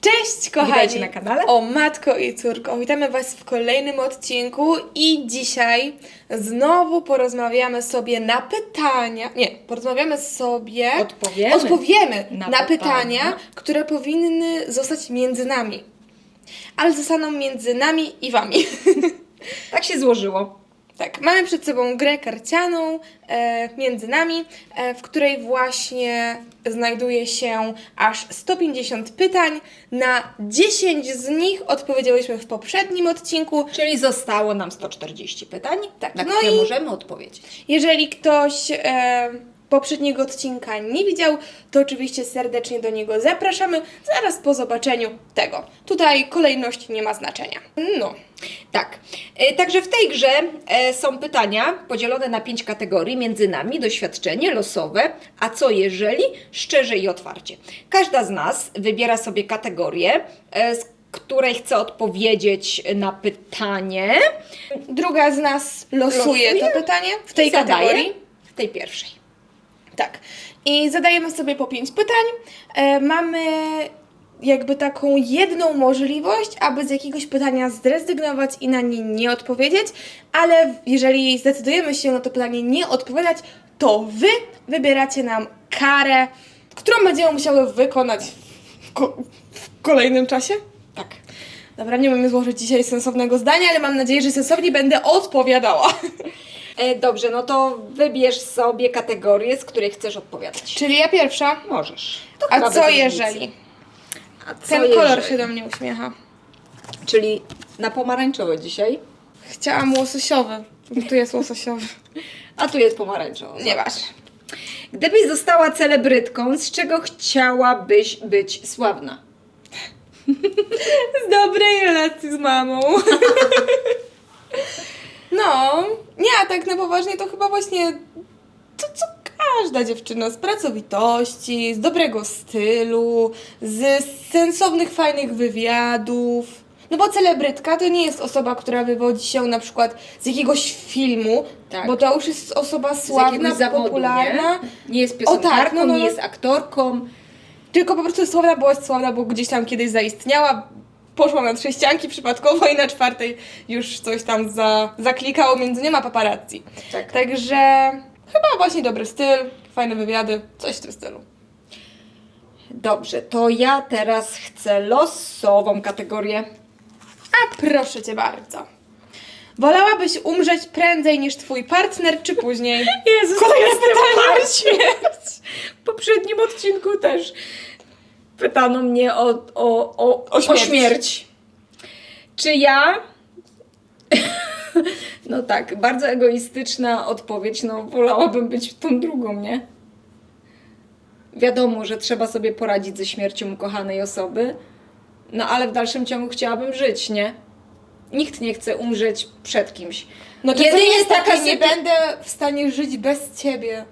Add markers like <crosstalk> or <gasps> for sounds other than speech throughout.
Cześć kochani! Witajcie na kanale. O matko i córko, witamy Was w kolejnym odcinku i dzisiaj znowu porozmawiamy sobie na pytania, nie, porozmawiamy sobie, Odpowiemy odpowiemy na, na pytania, pytania. które powinny zostać między nami, ale zostaną między nami i Wami. <laughs> Tak się złożyło. Tak, mamy przed sobą grę karcianą e, między nami, e, w której właśnie znajduje się aż 150 pytań. Na 10 z nich odpowiedziałyśmy w poprzednim odcinku. Czyli zostało nam 140 pytań, Tak, na no które i- możemy odpowiedzieć. Jeżeli ktoś e, poprzedniego odcinka nie widział, to oczywiście serdecznie do niego zapraszamy zaraz po zobaczeniu tego. Tutaj kolejność nie ma znaczenia. No. Tak. E, Także w tej grze e, są pytania podzielone na pięć kategorii między nami, doświadczenie, losowe, a co jeżeli, szczerze i otwarcie. Każda z nas wybiera sobie kategorię, e, z której chce odpowiedzieć na pytanie. Druga z nas losuje, Losuje to pytanie w tej zadaje kategorii. W tej pierwszej. Tak. I zadajemy sobie po pięć pytań. E, mamy jakby taką jedną możliwość, aby z jakiegoś pytania zrezygnować i na nie nie odpowiedzieć, ale jeżeli zdecydujemy się na to pytanie nie odpowiadać, to wy wybieracie nam karę, którą będziemy musiały wykonać w, ko- w kolejnym czasie. Tak. Dobra, nie umiem złożyć dzisiaj sensownego zdania, ale mam nadzieję, że sensownie będę odpowiadała. <laughs> E, Dobrze, no to wybierz sobie kategorię, z której chcesz odpowiadać. Czyli ja pierwsza. Możesz. To A co różnicy. jeżeli? A co Ten kolor jeżeli? się do mnie uśmiecha. Czyli na pomarańczowe dzisiaj, Chciałam łososiowy. Tu jest łososiowy. <laughs> a tu jest pomarańczowe. Nieważne. Gdybyś została celebrytką, z czego chciałabyś być sławna? <laughs> Z dobrej relacji z mamą. <laughs> No, nie, a tak na poważnie to chyba właśnie to, co każda dziewczyna. Z pracowitości, z dobrego stylu, z sensownych, fajnych wywiadów. No bo celebrytka to nie jest osoba, która wywodzi się na przykład z jakiegoś filmu, Tak. bo to już jest osoba sławna, jakiegoś zawodu, popularna. Nie, jest piosenkarką, tak, no, no, no. nie jest aktorką. Tylko po prostu sławna była sławna, bo gdzieś tam kiedyś zaistniała. Poszła na trzy ścianki przypadkowo i na czwartej już coś tam za, zaklikało między niema paparazzi. Tak. Także chyba właśnie dobry styl, fajne wywiady, coś w tym stylu. Dobrze, to ja teraz chcę losową kategorię. A proszę cię bardzo. Wolałabyś umrzeć prędzej niż twój partner, czy później? Jezus, Kolejne pytanie. o śmierć. W poprzednim odcinku też pytano mnie o, o, o, o, śmierć. śmierć. Czy ja... <laughs> No tak, bardzo egoistyczna odpowiedź, no wolałabym być tą drugą, nie? Wiadomo, że trzeba sobie poradzić ze śmiercią ukochanej osoby, no ale w dalszym ciągu chciałabym żyć, nie? Nikt nie chce umrzeć przed kimś. No to Jedynie nie jest taka, nie sytu- będę w stanie żyć bez ciebie.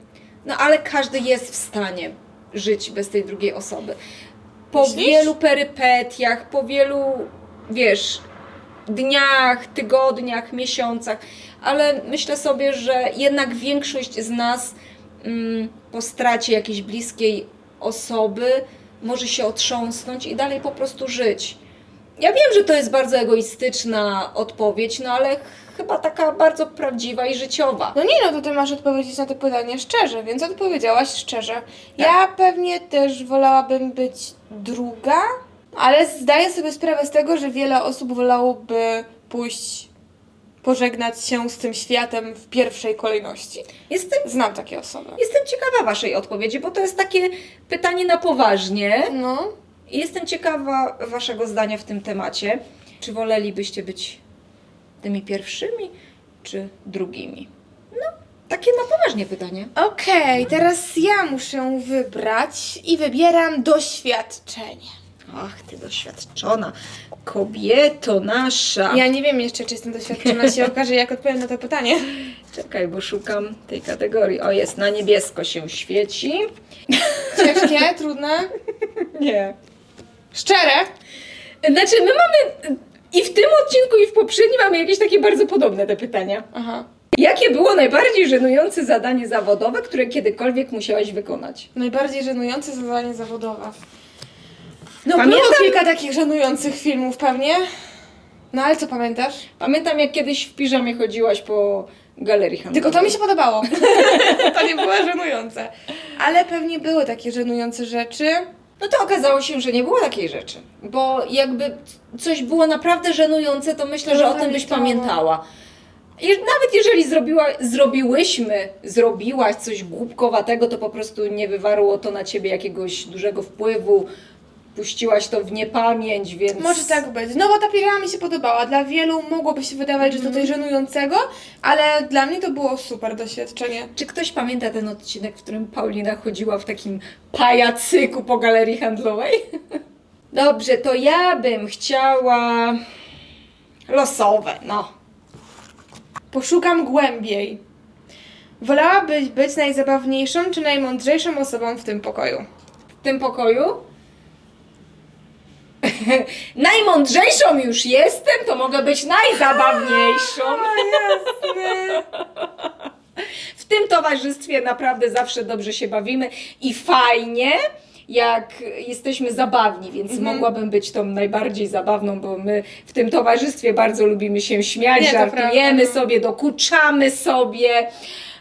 No ale każdy jest w stanie żyć bez tej drugiej osoby. Po Myślisz? wielu perypetiach, po wielu, wiesz, dniach, tygodniach, miesiącach, ale myślę sobie, że jednak większość z nas mm, po stracie jakiejś bliskiej osoby może się otrząsnąć i dalej po prostu żyć. Ja wiem, że to jest bardzo egoistyczna odpowiedź, no ale chyba taka bardzo prawdziwa i życiowa. No nie no, to ty masz odpowiedzieć na to pytanie szczerze, więc odpowiedziałaś szczerze. Tak. Ja pewnie też wolałabym być druga, ale zdaję sobie sprawę z tego, że wiele osób wolałoby pójść pożegnać się z tym światem w pierwszej kolejności. Jestem Znam takie osoby. Jestem ciekawa Waszej odpowiedzi, bo to jest takie pytanie na poważnie. No, Jestem ciekawa Waszego zdania w tym temacie. Czy wolelibyście być tymi pierwszymi, czy drugimi? No, takie na poważnie pytanie. okej, teraz ja muszę wybrać i wybieram doświadczenie. Ach, ty doświadczona kobieto nasza. Ja nie wiem jeszcze, czy jestem doświadczona, się okaże, jak odpowiem na to pytanie. Czekaj, bo szukam tej kategorii. O, jest, na niebiesko się świeci. Ciężkie, trudne, <laughs> Nie. Szczere. Znaczy, my mamy i w tym odcinku, i w poprzednim mamy jakieś takie bardzo podobne te pytania. Aha. Jakie było najbardziej żenujące zadanie zawodowe, które kiedykolwiek musiałaś wykonać? Najbardziej żenujące zadanie zawodowe. No Pamiętam- było kilka takich żenujących filmów pewnie. No ale co pamiętasz? Pamiętam, jak kiedyś w piżamie chodziłaś po galerii handlowej. Tylko to mi się podobało. <laughs> to nie było żenujące. Ale pewnie były takie żenujące rzeczy. No to okazało się, że nie było takiej rzeczy. Bo jakby coś było naprawdę żenujące, to myślę, że o tym byś pamiętała. I nawet jeżeli zrobiła, zrobiłyśmy, zrobiłaś coś głupkowatego, to po prostu nie wywarło to na ciebie jakiegoś dużego wpływu. Puściłaś to w niepamięć, więc. Może tak być. No bo ta piżama mi się podobała. Dla wielu mogłoby się wydawać, że to coś żenującego, ale dla mnie to było super doświadczenie. Czy ktoś pamięta ten odcinek, w którym Paulina chodziła w takim pajacyku po galerii handlowej? <laughs> Dobrze, to ja bym chciała losowe, no. Poszukam głębiej. Wolałabyś być najzabawniejszą czy najmądrzejszą osobą w tym pokoju? W tym pokoju. <laughs> Najmądrzejszą już jestem, to mogę być najzabawniejszą. jasne. W tym towarzystwie naprawdę zawsze dobrze się bawimy i fajnie, jak jesteśmy zabawni, więc Mhm. mogłabym być tą najbardziej zabawną, bo my w tym towarzystwie bardzo lubimy się śmiać, Nie, żartujemy prawda. sobie, dokuczamy sobie.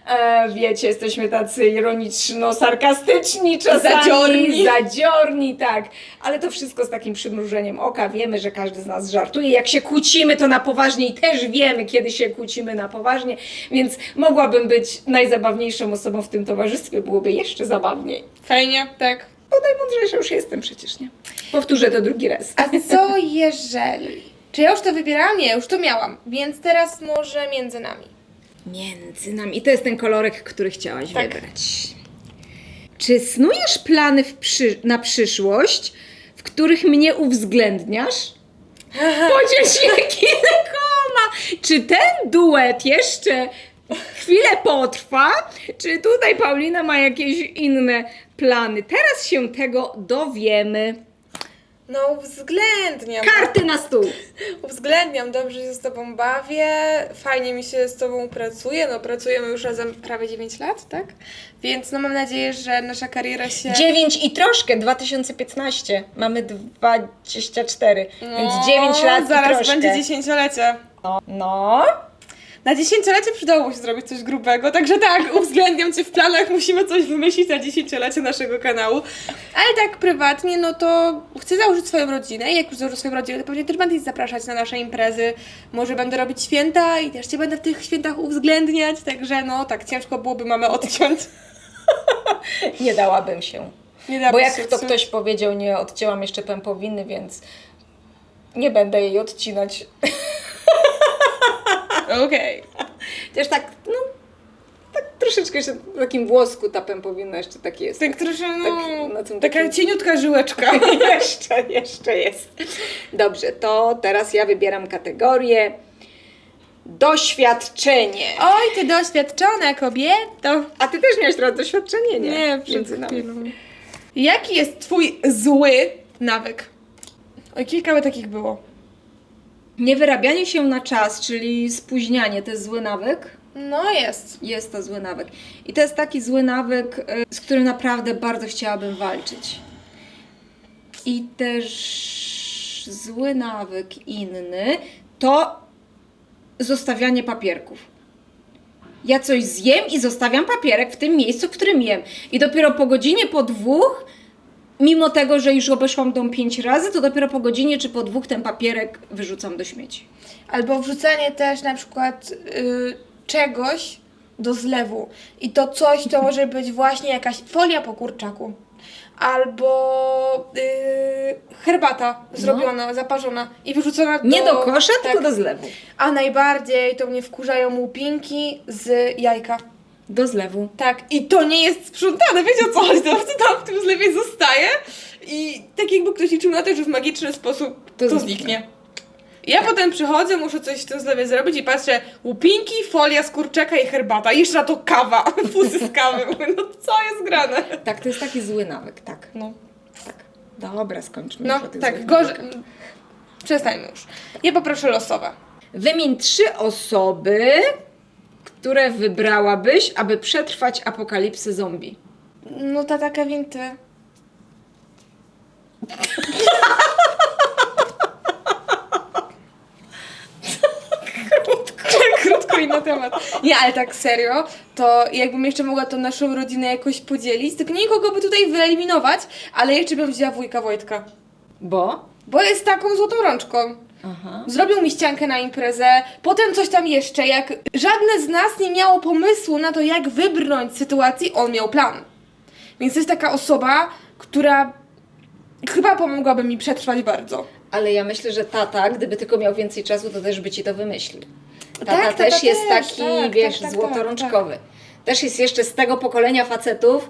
E, wiecie, jesteśmy tacy ironiczno-sarkastyczni czasami, Zadziorni. zadziorni, tak, ale to wszystko z takim przymrużeniem oka. Wiemy, że każdy z nas żartuje. Jak się kłócimy, to na poważnie i też wiemy, kiedy się kłócimy na poważnie, więc mogłabym być najzabawniejszą osobą w tym towarzystwie, byłoby jeszcze zabawniej. Fajnie, tak. Bo najmądrzejsza już jestem przecież, nie? Powtórzę to drugi raz. A co jeżeli? Czy ja już to wybierałam? Nie, już to miałam. Więc teraz może między nami. Między nami. I to jest ten kolorek, który chciałaś Tak. wybrać. Czy snujesz plany przy... na przyszłość, w których mnie uwzględniasz? Podziel się <laughs> kilkoma. Czy ten duet jeszcze chwilę potrwa? Czy tutaj Paulina ma jakieś inne plany? Teraz się tego dowiemy. No uwzględniam. Karty na stół. <laughs> Uwzględniam, dobrze się z Tobą bawię, fajnie mi się z Tobą pracuje, no pracujemy już razem prawie 9 lat, tak? Więc no mam nadzieję, że nasza kariera się... 9 i troszkę, 2015. Mamy 24, No, więc 9 lat zaraz i troszkę. będzie dziesięciolecie. No, no. Na dziesięciolecie przydało się zrobić coś grubego, także tak, uwzględniam Cię w planach, musimy coś wymyślić na dziesięciolecie naszego kanału. Ale tak prywatnie, no to chcę założyć swoją rodzinę i jak już założę swoją rodzinę, to pewnie też będę ich zapraszać na nasze imprezy. Może będę robić święta i też Cię będę w tych świętach uwzględniać, także no tak, ciężko byłoby mamę odciąć. <laughs> Nie dałabym się. Nie da Bo się jak to odciąć. ktoś powiedział, nie odcięłam jeszcze pępowiny, więc nie będę jej odcinać. <laughs> Okej. <laughs> Też tak, no, tak troszeczkę jeszcze takim włosku ta pępowina jeszcze tak jest. Tak troszkę, no, Tak, taka takim- cieniutka żyłeczka. <laughs> jeszcze, jeszcze jest. Dobrze, to teraz ja wybieram kategorię doświadczenie. Oj, ty doświadczona kobieto. A ty też miałeś trochę doświadczenie, nie? Nie, przed nami. chwilą. Jaki jest twój zły nawyk? Oj, kilka by takich było. Niewyrabianie się na czas, czyli spóźnianie, to jest zły nawyk. No jest. Jest to zły nawyk. I to jest taki zły nawyk, y, z którym naprawdę bardzo chciałabym walczyć. I też zły nawyk inny to zostawianie papierków. Ja coś zjem i zostawiam papierek w tym miejscu, w którym jem. I dopiero po godzinie, po dwóch, mimo tego, że już obeszłam dom pięć razy, to dopiero po godzinie czy po dwóch ten papierek wyrzucam do śmieci. Albo wrzucanie też na przykład y, czegoś do zlewu. I to coś to może <laughs> być właśnie jakaś folia po kurczaku. Albo y, herbata zrobiona, zaparzona i wyrzucona do... Nie do kosza, tak. tylko do zlewu. A najbardziej to mnie wkurzają łupinki z jajka. Do zlewu. Tak, i to nie jest sprzątane, wiecie o co chodzi, to tam w tym zlewie zostaje i tak jakby ktoś liczył na to, że w magiczny sposób To to, zniknie. Ja potem przychodzę, muszę coś w tym zlewie zrobić i patrzę, łupinki, folia z kurczaka i herbata, i jeszcze na to kawa, <laughs> fusy z kawy, mówię, no co jest grane? Tak, to jest taki zły nawyk, tak. No, Tak. Dobra, skończmy no tak, gorzej, przestańmy już. Ja poproszę losowe. Wymień trzy osoby, które wybrałabyś, aby przetrwać apokalipsę zombie. No tata Kevin, ty. Krótko i na temat. Nie, ale tak serio, to jakbym jeszcze mogła tą naszą rodzinę jakoś podzielić, tylko nie nikogo by tutaj wyeliminować, ale jeszcze bym wzięła wujka Wojtka. Bo? Bo jest taką złotą rączką. Aha. Zrobił mi ściankę na imprezę, potem coś tam jeszcze. Jak żadne z nas nie miało pomysłu na to, jak wybrnąć z sytuacji, on miał plan. Więc to jest taka osoba, która chyba pomogłaby mi przetrwać bardzo. Ale ja myślę, że tata, gdyby tylko miał więcej czasu, to też by ci to wymyślił. Tata Tak, tata też jest też, taki, tak, wiesz, tak, tak, złotorączkowy. Też jest jeszcze z tego pokolenia facetów,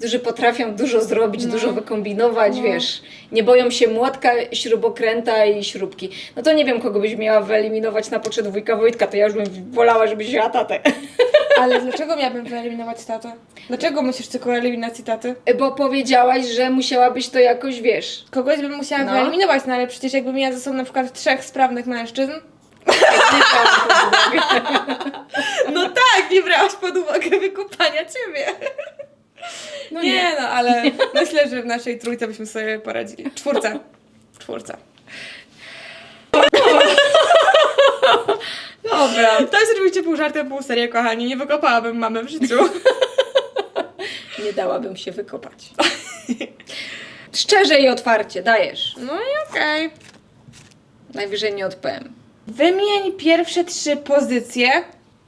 którzy potrafią dużo zrobić, No. dużo wykombinować, No. wiesz. Nie boją się młotka, śrubokręta i śrubki. No to nie wiem, kogo byś miała wyeliminować na poczet wujka Wojtka, to ja już bym wolała, żebyś wzięła tatę. <laughs> Ale dlaczego miałabym wyeliminować tatę? Dlaczego myślisz tylko o eliminacji taty? Bo powiedziałaś, że musiałabyś to jakoś, wiesz, Kogoś bym musiała No. wyeliminować, no ale przecież jakbym miała ze sobą na przykład trzech sprawnych mężczyzn. nie brałam pod uwagę. No tak, nie brałaś pod uwagę wykupania ciebie. No nie, no ale <laughs> myślę, że w naszej trójce byśmy sobie poradzili. Czwórce. Czwórce. <laughs> Dobra. To jest oczywiście pół żartem, pół serio, kochani. Nie wykopałabym mamy w życiu. <laughs> Nie dałabym się wykopać. Szczerze i otwarcie, dajesz. No i okej. Najwyżej nie odpowiem. Wymień pierwsze trzy pozycje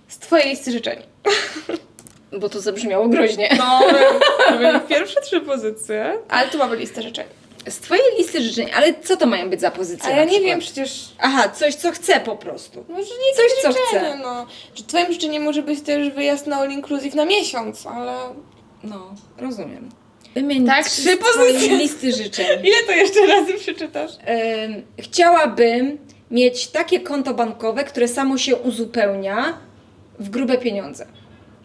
z twojej listy życzeń. Bo to zabrzmiało groźnie. No, wymień pierwsze trzy pozycje. Ale tu mamy listę życzeń. Z twojej listy życzeń, ale co to mają być za pozycje? A ja nie przykład? wiem przecież... Aha, coś co chcę po prostu. Może nie Coś, co chcę. no. Że twoim życzeniem może być też wyjazd na All Inclusive na miesiąc, ale... No, rozumiem. Wymień Tak, trzy pozycje. listy życzeń. Ile to jeszcze razy przeczytasz? Em, chciałabym mieć takie konto bankowe, które samo się uzupełnia w grube pieniądze.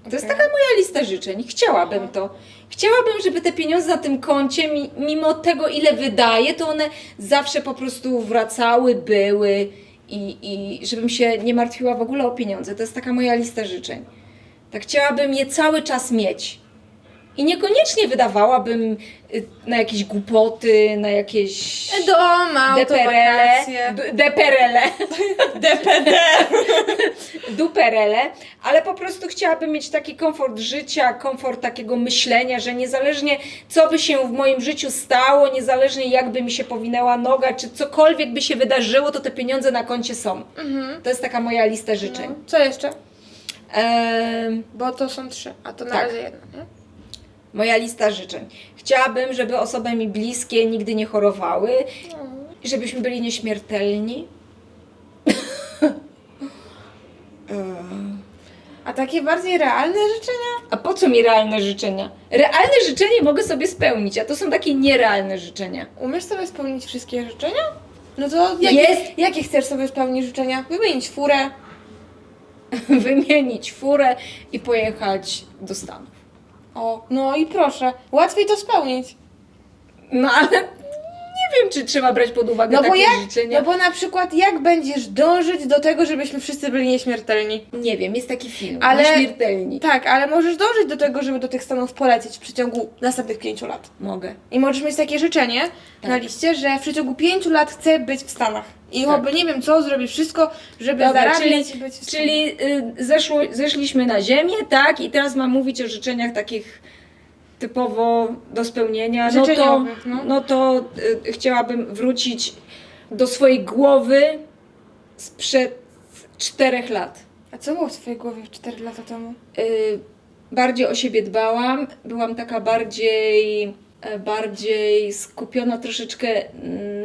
To jest taka moja lista życzeń. Chciałabym to. Chciałabym, żeby te pieniądze na tym koncie, mi- mimo tego, ile wydaję, to one zawsze po prostu wracały, były i, i żebym się nie martwiła w ogóle o pieniądze. To jest taka moja lista życzeń. Tak chciałabym je cały czas mieć. I niekoniecznie wydawałabym y, na jakieś głupoty, na jakieś Dom, auto, deperele, deperele, <laughs> DPD. duperele, ale po prostu chciałabym mieć taki komfort życia, komfort takiego myślenia, że niezależnie co by się w moim życiu stało, niezależnie jakby mi się powinęła noga, czy cokolwiek by się wydarzyło, to te pieniądze na koncie są. Mhm. To jest taka moja lista życzeń. No. Co jeszcze? Bo to są trzy, a to na Tak. razie jedno, nie? Moja lista życzeń. Chciałabym, żeby osoby mi bliskie nigdy nie chorowały, i żebyśmy byli nieśmiertelni. <laughs> Em, A takie bardziej realne życzenia? A po co mi realne życzenia? Realne życzenie mogę sobie spełnić, a to są takie nierealne życzenia. Umiesz sobie spełnić wszystkie życzenia? No to jakie, Jest. jakie chcesz sobie spełnić życzenia? Wymienić furę. <laughs> Wymienić furę i pojechać do Stanów. O, no i proszę. Łatwiej to spełnić. No ale nie wiem, czy trzeba brać pod uwagę No bo takie jak? życzenia. No bo na przykład jak będziesz dążyć do tego, żebyśmy wszyscy byli nieśmiertelni? Nie wiem, jest taki film, Ale- Nieśmiertelni. Tak, ale możesz dążyć do tego, żeby do tych Stanów polecieć w przeciągu następnych pięciu lat. Mogę. I możesz mieć takie życzenie na Tak. liście, że w przeciągu pięciu lat chcę być w Stanach. I Tak. oby nie wiem co, zrobię wszystko, żeby Dobra, zarabiać czyli, czyli y, zeszło, zeszliśmy na ziemię, tak? I teraz mam mówić o życzeniach takich typowo do spełnienia. No to, no. no to y, chciałabym wrócić do swojej głowy sprzed czterech lat. A co było w twojej głowie 4 lata temu? Y, bardziej o siebie dbałam, byłam taka bardziej, e, bardziej skupiona troszeczkę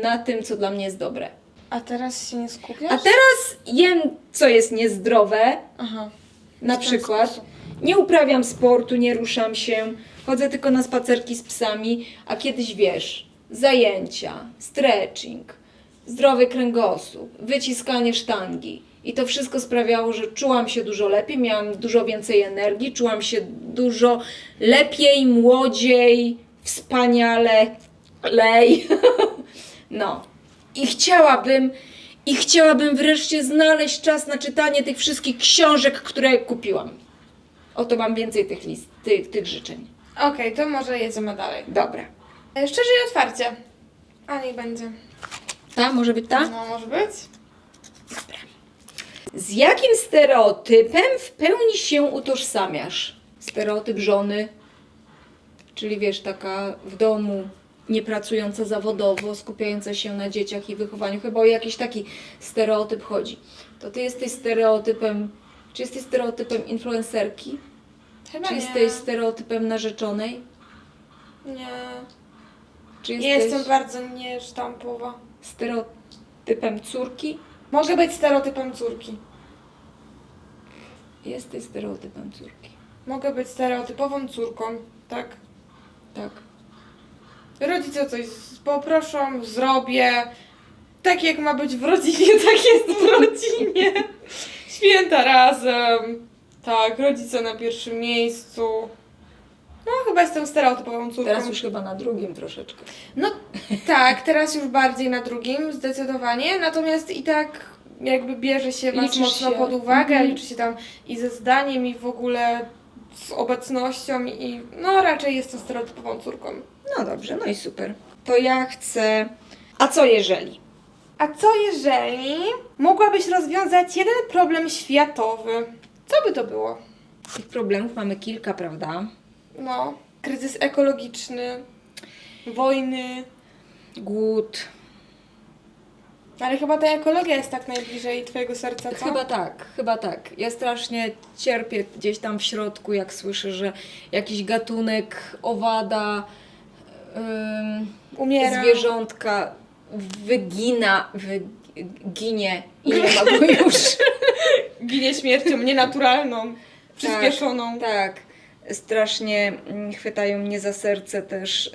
na tym, co dla mnie jest dobre. A teraz się nie skupiasz? A teraz jem, co jest niezdrowe, Aha. na ten przykład. sposób. Nie uprawiam sportu, nie ruszam się, chodzę tylko na spacerki z psami, a kiedyś wiesz, zajęcia, stretching, zdrowy kręgosłup, wyciskanie sztangi. I to wszystko sprawiało, że czułam się dużo lepiej, miałam dużo więcej energii, czułam się dużo lepiej, młodziej, wspaniale, lej. <laughs> No. I chciałabym, i chciałabym wreszcie znaleźć czas na czytanie tych wszystkich książek, które kupiłam. Oto mam więcej tych list, tych, tych życzeń. Okej, to może jedziemy dalej. Dobra. E, Szczerze i otwarcie. A niech będzie. Ta, może być ta? No, może być. Z jakim stereotypem w pełni się utożsamiasz? Stereotyp żony, czyli wiesz, taka w domu, nie pracująca zawodowo, skupiająca się na dzieciach i wychowaniu. Chyba o jakiś taki stereotyp chodzi. To ty jesteś stereotypem, czy jesteś stereotypem influencerki? Chyba Czy nie. jesteś stereotypem narzeczonej? Nie. Czy Ja jesteś jestem bardzo niesztampowa. stereotypem córki? Mogę być stereotypem córki. Jesteś stereotypem córki. Mogę być stereotypową córką, tak? Tak. Rodzice coś poproszą, zrobię. Tak jak ma być w rodzinie, <laughs> tak jest w rodzinie. Święta razem. Tak, rodzice na pierwszym miejscu. No, chyba jestem stereotypową córką. Teraz już chyba na drugim troszeczkę. No tak, teraz już bardziej na drugim, zdecydowanie. Natomiast i tak jakby bierze się was Liczysz mocno się. pod uwagę, Mhm. liczy się tam i ze zdaniem, i w ogóle z obecnością i no raczej jestem stereotypową córką. No dobrze, no i super. To ja chcę. A co jeżeli? A co jeżeli mogłabyś rozwiązać jeden problem światowy? Co by to było? Tych problemów mamy kilka, prawda? No, kryzys ekologiczny, wojny, Głód. ale chyba ta ekologia jest tak najbliżej twojego serca, co? Chyba tak, chyba tak. Ja strasznie cierpię gdzieś tam w środku, jak słyszę, że jakiś gatunek owada, Umiera. zwierzątka wygina, wyginie i nie ma go <laughs> już. Ginie śmiercią nienaturalną, przyspieszoną. Tak, strasznie mm, chwytają mnie za serce też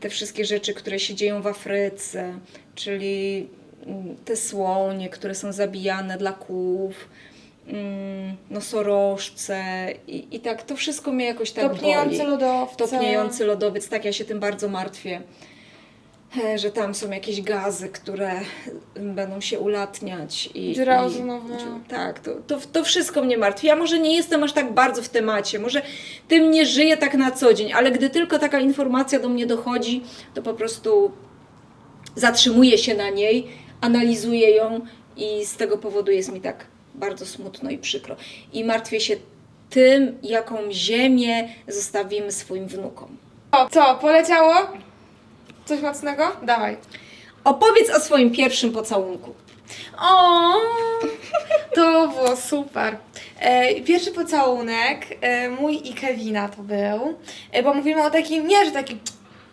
te wszystkie rzeczy, które się dzieją w Afryce, czyli mm, te słonie, które są zabijane dla mm, nosorożce i, i tak to wszystko mnie jakoś tak Topniejący boli. lodowce. Topniejący lodowiec, tak ja się tym bardzo martwię. Że tam są jakieś gazy, które będą się ulatniać i. Dziura ozonowa. tak, to, to, to wszystko mnie martwi. Ja może nie jestem aż tak bardzo w temacie, może tym nie żyję tak na co dzień, ale gdy tylko taka informacja do mnie dochodzi, to po prostu zatrzymuję się na niej, analizuję ją i z tego powodu jest mi tak bardzo smutno i przykro. I martwię się tym, jaką ziemię zostawimy swoim wnukom. O, co, poleciało? Coś mocnego? Dawaj. Opowiedz o swoim pierwszym pocałunku. O, to było super. E, pierwszy pocałunek, e, mój i Kevina to był, e, bo mówimy o takim, nie że takim,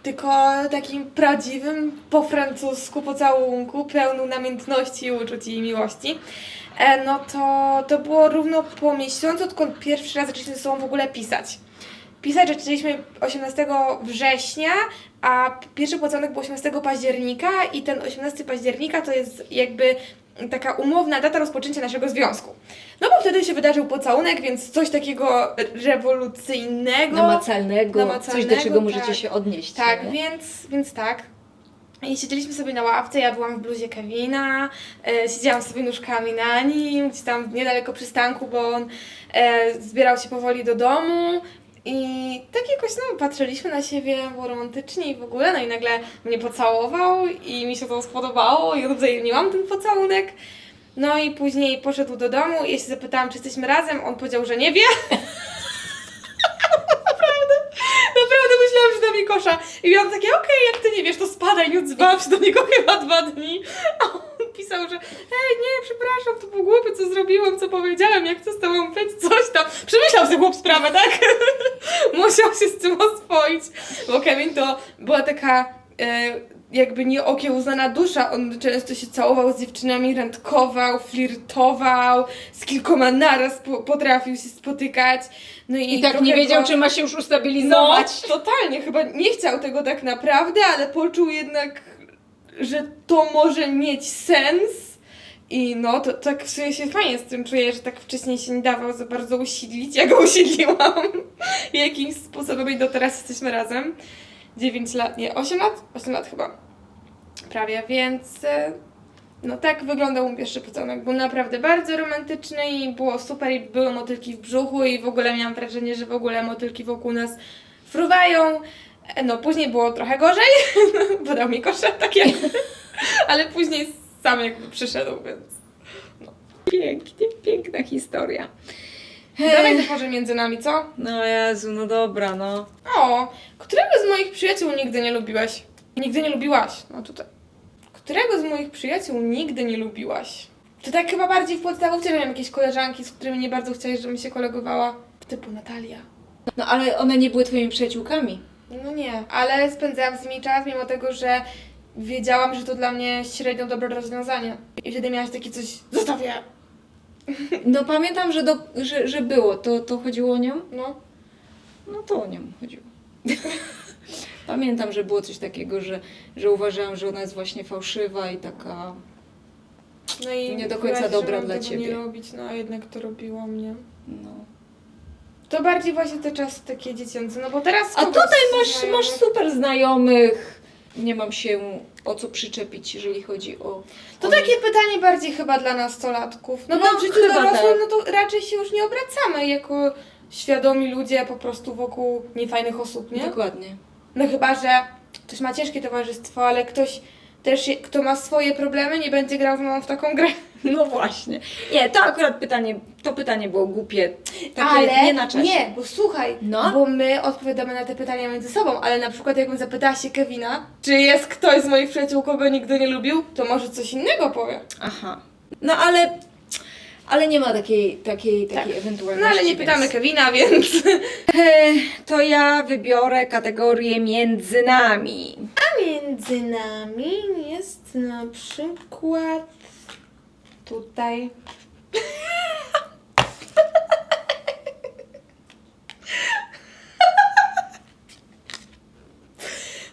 tylko takim prawdziwym po francusku pocałunku, pełnym namiętności, uczuć i miłości. E, no to, to było równo po miesiącu, odkąd pierwszy raz zaczęliśmy ze sobą w ogóle pisać. Pisać zaczęliśmy 18 września, a pierwszy pocałunek był 18 października i ten 18 października to jest jakby taka umowna data rozpoczęcia naszego związku. No bo wtedy się wydarzył pocałunek, więc coś takiego rewolucyjnego. Namacalnego, coś Namacalnego, do czego możecie tak. się odnieść. Tak, nie? więc, więc tak. I siedzieliśmy sobie na ławce, ja byłam w bluzie Kevina, e, siedziałam sobie nóżkami na nim, gdzieś tam niedaleko przystanku, bo on e, zbierał się powoli do domu. I tak jakoś no, patrzyliśmy na siebie, było romantycznie i w ogóle, no i nagle mnie pocałował i mi się to spodobało i odwzajemniłam ten pocałunek. No i później poszedł do domu i ja się zapytałam, czy jesteśmy razem, on powiedział, że nie wie. <laughs> Naprawdę myślałam, że da mi kosza. I miałam takie, okej, jak ty nie wiesz, to spadaj, nie odzywałam się do niego chyba dwa dni. A on pisał, że hej, nie, przepraszam, to był głupie, co zrobiłam, co powiedziałem, jak chcę z tobą być, coś tam. Przemyślał sobie chłop sprawę, tak? <laughs> Musiał się z tym oswoić, bo Kevin to była taka... Jakby nieokiełznana dusza. On często się całował z dziewczynami, randkował, flirtował, z kilkoma naraz po, potrafił się spotykać. No i, I tak nie wiedział, go- czy ma się już no, ustabilizować. totalnie, chyba nie chciał tego tak naprawdę, ale poczuł jednak, że to może mieć sens. I no, to tak w sumie się fajnie z tym czuję, że tak wcześniej się nie dawał za bardzo usiedlić. Ja go usiedliłam <laughs> jakimś sposobem i do teraz jesteśmy razem. 9 lat, nie, 8 lat? 8 lat chyba. Prawie, więc e, no tak wyglądał mój pierwszy pocałunek. Był naprawdę bardzo romantyczny i było super i były motylki w brzuchu i w ogóle miałam wrażenie, że w ogóle motylki wokół nas fruwają. E, No, później było trochę gorzej, <laughs> bo dał mi kosze <laughs> takie, ale później sam jakby przyszedł, więc... Pięknie, piękna historia. Dawaj to może między nami, co? No Jezu, no dobra, no. O, którego z moich przyjaciół nigdy nie lubiłaś? Nigdy nie lubiłaś, no tutaj. Którego z moich przyjaciół nigdy nie lubiłaś? To tak chyba bardziej w podstawówce miałam jakieś koleżanki, z którymi nie bardzo chciałeś, żebym się kolegowała. Typu Natalia. No ale one nie były twoimi przyjaciółkami. No nie, ale spędzałam z nimi czas, mimo tego, że wiedziałam, że to dla mnie średnio dobre rozwiązanie. I wtedy miałaś takie coś, zostawię. No pamiętam, że, do, że, że było. To, to chodziło o nią? No. No to o nią chodziło. <laughs> Pamiętam, że było coś takiego, że, że uważałam, że ona jest właśnie fałszywa i taka. No i Nie do końca dobra dla tego ciebie. nie robić, no a jednak to robiło mnie. No. To bardziej właśnie te czasy takie dziecięce, no bo teraz... A kogoś tutaj masz, masz super znajomych. Nie mam się o co przyczepić, jeżeli chodzi o. To o takie nich. pytanie bardziej chyba dla nastolatków. No, No, bo w życiu dorosłym, tak. no to raczej się już nie obracamy jako świadomi ludzie po prostu wokół niefajnych osób, nie? Dokładnie. No chyba, że ktoś ma ciężkie towarzystwo, ale ktoś też, je- kto ma swoje problemy, nie będzie grał z mną w taką grę. <laughs> No właśnie. Nie, to akurat pytanie, to pytanie było głupie. Takie ale nie na czasie. nie, bo słuchaj, No. bo my odpowiadamy na te pytania między sobą, ale na przykład jakbym zapytała się Kevina, czy jest ktoś z moich przyjaciół, kogo nigdy nie lubił, to może coś innego powie. Aha. No ale. Ale nie ma takiej, takiej, takiej ewentualności. No ale nie pytamy więc- Kevina, więc... E, <laughs> To ja wybiorę kategorię między nami. A między nami jest na przykład tutaj.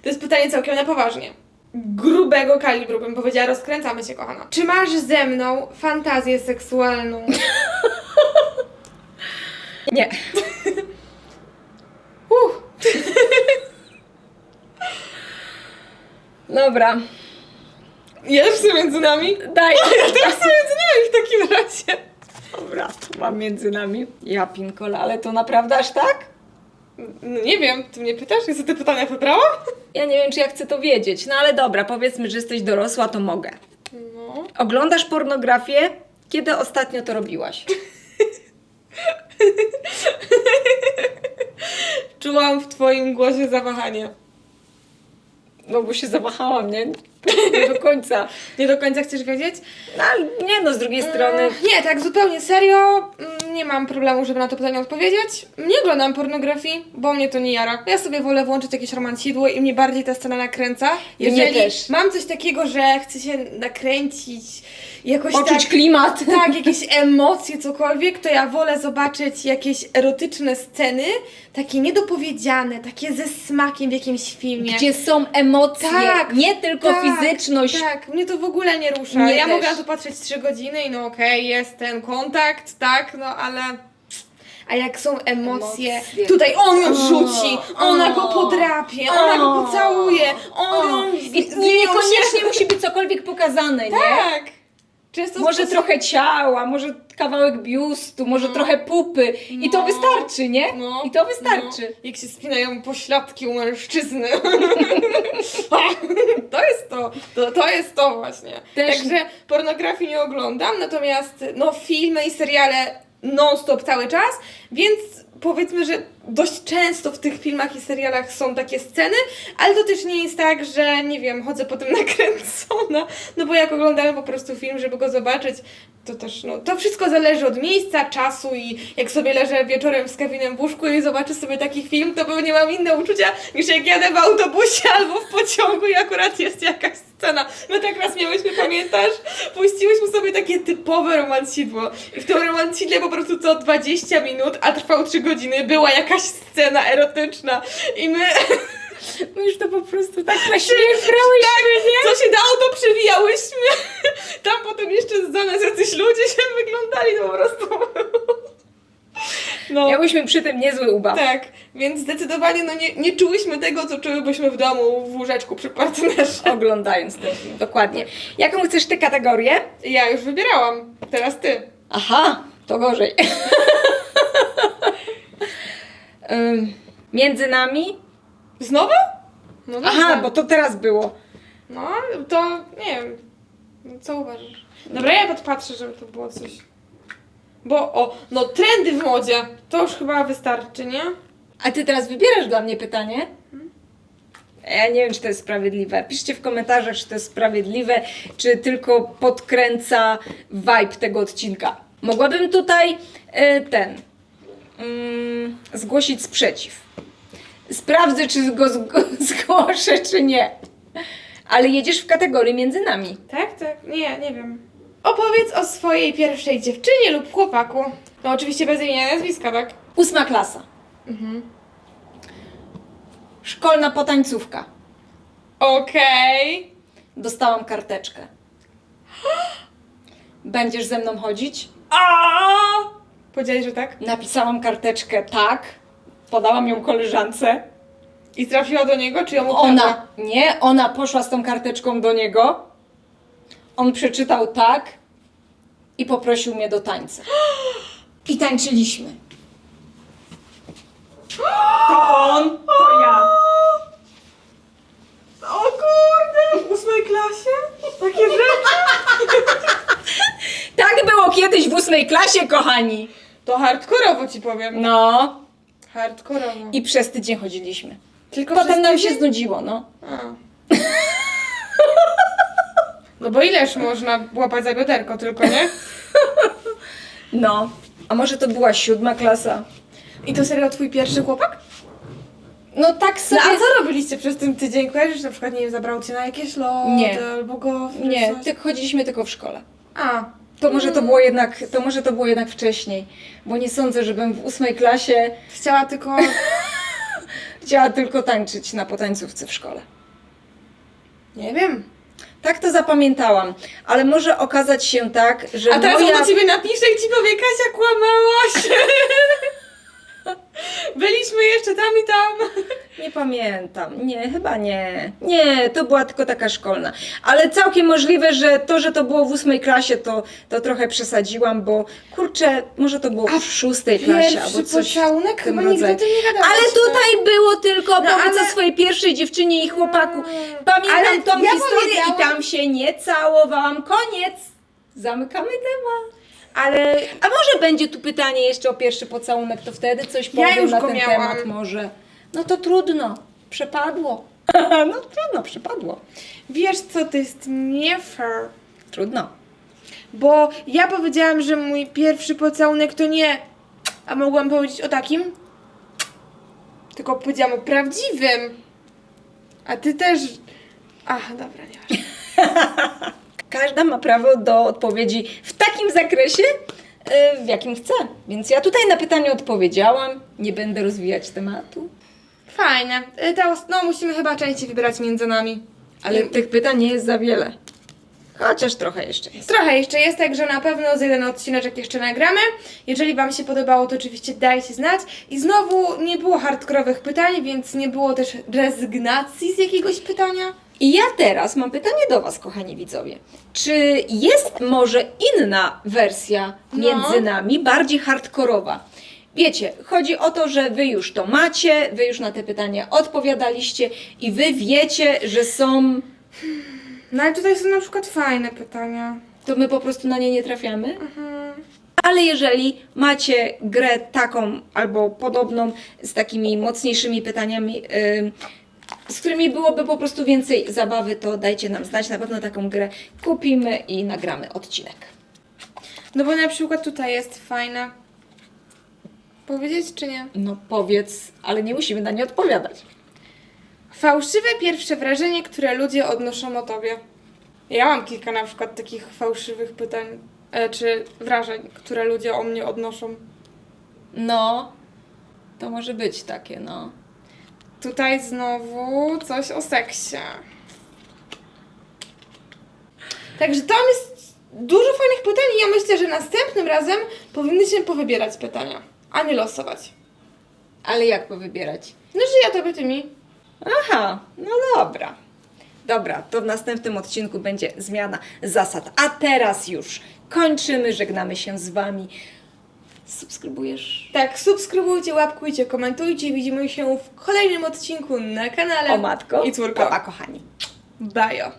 To jest pytanie całkiem na poważnie. Grubego kalibru bym powiedziała, rozkręcamy się, kochana. Czy masz ze mną fantazję seksualną? <laughs> Nie. <laughs> Uff, Dobra. jest między nami? Daj. <laughs> Teraz między nami w takim razie. Dobra, to mam między nami. Ja pinkola, ale to naprawdę aż tak? No nie wiem, ty mnie pytasz, ja sobie te pytania wybrałam? Ja nie wiem, czy ja chcę to wiedzieć. No ale dobra, powiedzmy, że jesteś dorosła, to mogę. No. Oglądasz pornografię? Kiedy ostatnio to robiłaś? <laughs> Czułam w twoim głosie zawahanie. No bo się zawahałam, nie? Nie do końca. Nie do końca chcesz wiedzieć? No ale nie no, z drugiej strony... Mm, Nie, tak zupełnie serio. mm, Nie mam problemu, żeby na to pytanie odpowiedzieć. Nie oglądam pornografii, bo mnie to nie jara. Ja sobie wolę włączyć jakieś romancidło i mnie bardziej ta scena nakręca. Mnie Jeżeli też. mam coś takiego, że chcę się nakręcić, jakoś Poczuć tak... klimat. <laughs> Tak, jakieś emocje, cokolwiek, to ja wolę zobaczyć jakieś erotyczne sceny, takie niedopowiedziane, takie ze smakiem w jakimś filmie. Gdzie są emocje, Tak, nie tylko tak, fizyczność. Tak, mnie to w ogóle nie rusza. Mnie ja też. mogę na to patrzeć 3 godziny i no okej, jest ten kontakt, tak, no ale. A jak są emocje, Emocje. tutaj on ją rzuci, ona go podrapie, ona go pocałuje, on ją I z- nią niekoniecznie <laughs> musi być cokolwiek pokazane, nie? Tak! Często Może sposób- trochę ciała, może kawałek biustu, może trochę pupy. I to No. wystarczy, nie? No, I to wystarczy. No, jak się spinają pośladki u mężczyzny. <laughs> <laughs> to jest to, to. To jest to właśnie. Też- Także pornografii nie oglądam, natomiast no filmy i seriale non-stop cały czas, więc powiedzmy, że dość często w tych filmach i serialach są takie sceny, ale to też nie jest tak, że nie wiem, chodzę potem <laughs> nakręcona, no bo jak oglądamy po prostu film, żeby go zobaczyć, to też, no, to wszystko zależy od miejsca, czasu i jak sobie leżę wieczorem z Kevinem w łóżku i zobaczę sobie taki film, to pewnie mam inne uczucia niż jak jadę w autobusie <laughs> albo w pociągu i akurat jest jakaś scena. My tak raz miałyśmy, pamiętasz? Puściłyśmy sobie takie typowe romancidło i w tym romancidle po prostu co 20 minut, a trwał 3 godziny, była jakaś scena erotyczna i my... <laughs> My już to po prostu tak na śmiech brałyśmy, nie? Co się dało, to przewijałyśmy. <laughs> Tam potem jeszcze za nas jacyś ludzie się wyglądali, to po prostu... <laughs> No, Miałyśmy przy tym niezły ubaw. tak, więc zdecydowanie no nie, nie czułyśmy tego, co czułybyśmy w domu w łóżeczku przy partnerze. Oglądając ten film, dokładnie. Jaką chcesz ty kategorię? Ja już wybierałam, teraz ty. Aha, to gorzej. Ym, Między nami Znowu? No. Aha, bo to teraz było. No, to nie wiem. No, Co uważasz? Dobra, ja podpatrzę, żeby to było coś. Bo, o, no trendy w modzie. To już chyba wystarczy, nie? A ty teraz wybierasz dla mnie pytanie? Ja nie wiem, czy to jest sprawiedliwe. Piszcie w komentarzach, czy to jest sprawiedliwe, czy tylko podkręca vibe tego odcinka. Mogłabym tutaj e, ten mm, zgłosić sprzeciw. Sprawdzę, czy go zg- <laughs> zgłoszę, czy nie. Ale jedziesz w kategorii między nami. Tak, tak. Nie, nie wiem. Opowiedz o swojej pierwszej dziewczynie lub chłopaku. No oczywiście bez imienia i nazwiska, tak? Ósma klasa. Mhm. Szkolna potańcówka. Okej. Dostałam karteczkę. <gasps> Będziesz ze mną chodzić? A! Powiedziałeś, że tak? Napisałam karteczkę tak, podałam ją koleżance. I trafiła do niego, czy ją ukradła? Ona, nie, ona poszła z tą karteczką do niego. On przeczytał tak i poprosił mnie do tańca. I tańczyliśmy. To on, to ja. O kurde! W ósmej klasie? Takie rzeczy? Tak było ósmej klasie, kochani. To hardkorowo ci powiem. No. Hardkorowo. I przez tydzień chodziliśmy. Tylko Potem przez nam się tydzień? znudziło, no. A. No bo ileż można łapać za bioderko tylko, nie? <laughs> No. A może to była siódma klasa? I to serio twój pierwszy chłopak? No tak No sobie... a co robiliście przez ten tydzień? Kojarzysz na przykład, nie wiem, zabrał cię na jakieś lody Nie. albo gofry, Nie, tylko chodziliśmy tylko w szkole. A, To może to było jednak, to może to było jednak wcześniej, bo nie sądzę, żebym w ósmej klasie chciała tylko... <laughs> chciała tylko tańczyć na potańcówce w szkole. Nie wiem. Tak to zapamiętałam, ale może okazać się tak, że A teraz moja... on do ciebie napisze i ci powie, Kasia, kłamałaś. <laughs> <laughs> Byliśmy jeszcze tam i tam. Nie pamiętam, nie, chyba nie. Nie, to była tylko taka szkolna. Ale całkiem możliwe, że to, że to było w ósmej klasie, to, to trochę przesadziłam, bo kurczę, może to było w szóstej klasie albo Pierwszy coś pocałunek? w tym Chyba nigdy o rodzaju. tym nie gadałeś. Ale tutaj było tylko No, powiedz ale- o swojej pierwszej dziewczynie i chłopaku. Pamiętam Ale tą ja historię i powiedziałam- tam się nie całowałam. Koniec. Zamykamy temat. Ale A może będzie tu pytanie jeszcze o pierwszy pocałunek, to wtedy coś Ja powiem już na go ten miałam. temat może. No to trudno. Przepadło. <laughs> no trudno, przepadło. wiesz co, to jest nie fair. Trudno. Bo ja powiedziałam, że mój pierwszy pocałunek to nie. A mogłam powiedzieć o takim? Tylko powiedziałam o prawdziwym. A ty też. Ach, dobra, nie <laughs> Każda ma prawo do odpowiedzi w takim zakresie, yy, w jakim chce. Więc ja tutaj na pytanie odpowiedziałam. Nie będę rozwijać tematu. Fajne. Y, Teraz, no, musimy chyba częściej wybierać między nami. Ale I- tych pytań nie jest za wiele. Chociaż trochę jeszcze jest. Trochę jeszcze jest, także na pewno z jeden odcineczek jeszcze nagramy. Jeżeli Wam się podobało, to oczywiście dajcie znać. I znowu nie było hardkorowych pytań, więc nie było też rezygnacji z jakiegoś pytania. I ja teraz mam pytanie do Was, kochani widzowie. Czy jest może inna wersja No. między nami, bardziej hardkorowa? Wiecie, chodzi o to, że Wy już to macie, Wy już na te pytania odpowiadaliście i Wy wiecie, że są. No ale tutaj są na przykład fajne pytania. To my po prostu na nie nie trafiamy. Mhm. Ale jeżeli macie grę taką albo podobną z takimi mocniejszymi pytaniami, ym, z którymi byłoby po prostu więcej zabawy, to dajcie nam znać. Na pewno taką grę kupimy i nagramy odcinek. No bo na przykład tutaj jest fajna. Powiedzieć czy nie? No powiedz, ale nie musimy na nie odpowiadać. Fałszywe pierwsze wrażenie, które ludzie odnoszą o tobie. Ja mam kilka na przykład takich fałszywych pytań, e, czy wrażeń, które ludzie o mnie odnoszą. No, to może być takie, no. Tutaj znowu coś o seksie. Także tam jest dużo fajnych pytań i ja myślę, że następnym razem powinnyśmy powybierać pytania, a nie losować. Ale jak powybierać? No, że ja tobie, ty mi. Aha, no dobra. Dobra, to w następnym odcinku będzie zmiana zasad. A teraz już kończymy, żegnamy się z Wami. Subskrybujesz. Tak, subskrybujcie, łapkujcie, komentujcie. Widzimy się w kolejnym odcinku na kanale. O matko. I córko. Papa, kochani. Bajo.